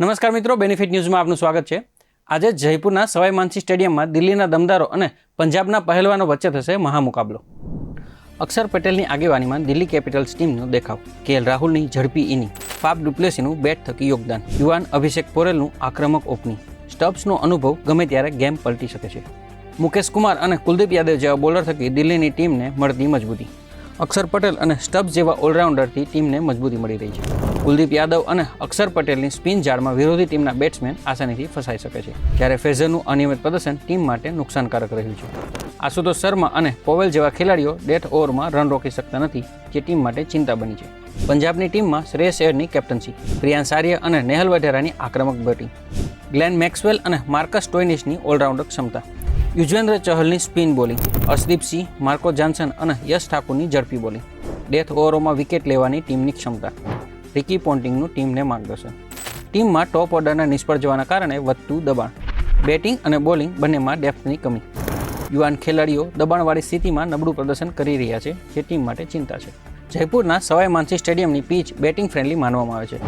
નમસ્કાર મિત્રો બેનિફિટ ન્યૂઝમાં આપનું સ્વાગત છે. આજે જયપુરના સવાઈ માનસી સ્ટેડિયમમાં દિલ્હીના દમદારો અને પંજાબના પહેલવાનો વચ્ચે થશે મહામુકાબલો. અક્ષર પટેલની આગેવાનીમાં દિલ્હી કેપિટલ્સ ટીમનો દેખાવ. કેએલ રાહુલની ઝડપી ઇનિંગ ફાફ ડુપ્લેસીનું બેટ થકી યોગદાન, યુવાન અભિષેક પોરેલનું આક્રમક ઓપનિંગ. સ્ટબ્સનો અનુભવ ગમે ત્યારે ગેમ પલટી શકે છે. મુકેશ કુમાર અને કુલદીપ યાદવ જેવા બોલર થકી દિલ્હીની ટીમને મળતી મજબૂતી. અક્ષર પટેલ અને સ્ટબ્સ જેવા ઓલરાઉન્ડરથી ટીમને મજબૂતી મળી રહી છે. કુલદીપ યાદવ અને અક્ષર પટેલની સ્પિન જાળમાં વિરોધી ટીમના બેટ્સમેન આસાનીથી ફસાઈ શકે છે, જ્યારે ફેઝરનું અનિયમિત પ્રદર્શન ટીમ માટે નુકસાનકારક રહ્યું છે. આશુતોષ શર્મા અને પોવેલ જેવા ખેલાડીઓ ડેથ ઓવરમાં રન રોકી શકતા નથી, જે ટીમ માટે ચિંતા બની છે. પંજાબની ટીમમાં શ્રેયસ એરની કેપ્ટનશી, પ્રિયાંશ આર્ય અને નેહલ વઢેરાની આક્રમક બેટિંગ. ગ્લેન મેક્સવેલ અને માર્કસ ટોઇનિશની ઓલરાઉન્ડર ક્ષમતા. Yuzvendra ચહલની spin bowling Arshdeep Singh Marco Jansen અને યશ ઠાકુરની ઝડપી બોલિંગ, ડેથ ઓવરોમાં વિકેટ લેવાની ટીમની ક્ષમતા. રિકી પોન્ટિંગનું ટીમને માર્ગદર્શન. ટીમમાં ટોપ ઓર્ડરના નિષ્ફળ જવાના કારણે વધતું દબાણ. બેટિંગ અને બોલિંગ બંનેમાં ડેપ્થની કમી. યુવાન ખેલાડીઓ દબાણવાળી સ્થિતિમાં નબળું પ્રદર્શન કરી રહ્યા છે, જે ટીમ માટે ચિંતા છે. જયપુરના સવાઈ માનસી સ્ટેડિયમની પીચ બેટિંગ ફ્રેન્ડલી માનવામાં આવે છે.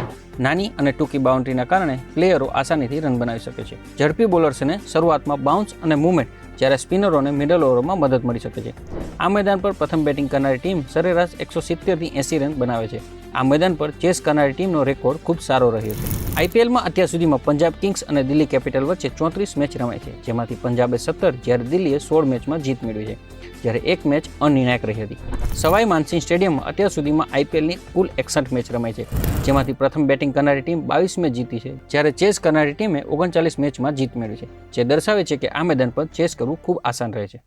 નાની અને ટૂંકી બાઉન્ડ્રીના કારણે પ્લેયરો આસાનીથી રન બનાવી શકે છે. ઝડપી બોલર્સને શરૂઆતમાં બાઉન્સ અને મૂવમેન્ટ જ્યારે સ્પિનરોને મિડલ ઓવરમાં મદદ મળી શકે છે. આ મેદાન પર પ્રથમ બેટિંગ કરનારી ટીમ સરેરાશ એકસો સિત્તેરથી એંસી રન બનાવે છે. આ મેદાન પર ચેસ કરનારી ટીમનો રેકોર્ડ ખૂબ સારો રહ્યો છે. આઈપીએલમાં અત્યાર સુધીમાં પંજાબ કિંગ્સ અને દિલ્હી કેપિટલ વચ્ચે ચોત્રીસ મેચ રમાઈ છે, જેમાંથી પંજાબે સત્તર, જ્યારે દિલ્હીએ સોળ મેચમાં જીત મેળવી છે, જ્યારે એક મેચ અનિર્ણાયક રહી હતી. સવાઈ માનસિંહ સ્ટેડિયમમાં અત્યાર સુધીમાં આઈપીએલની કુલ એકસઠ મેચ રમાઈ છે, જેમાંથી પ્રથમ બેટિંગ કરનારી ટીમ બાવીસ મેચ જીતી છે, જ્યારે ચેસ કરનારી ટીમે ઓગણચાલીસ મેચમાં જીત મેળવી છે, જે દર્શાવે છે કે આ મેદાન પર ચેસ કરવું ખૂબ આસાન રહે છે.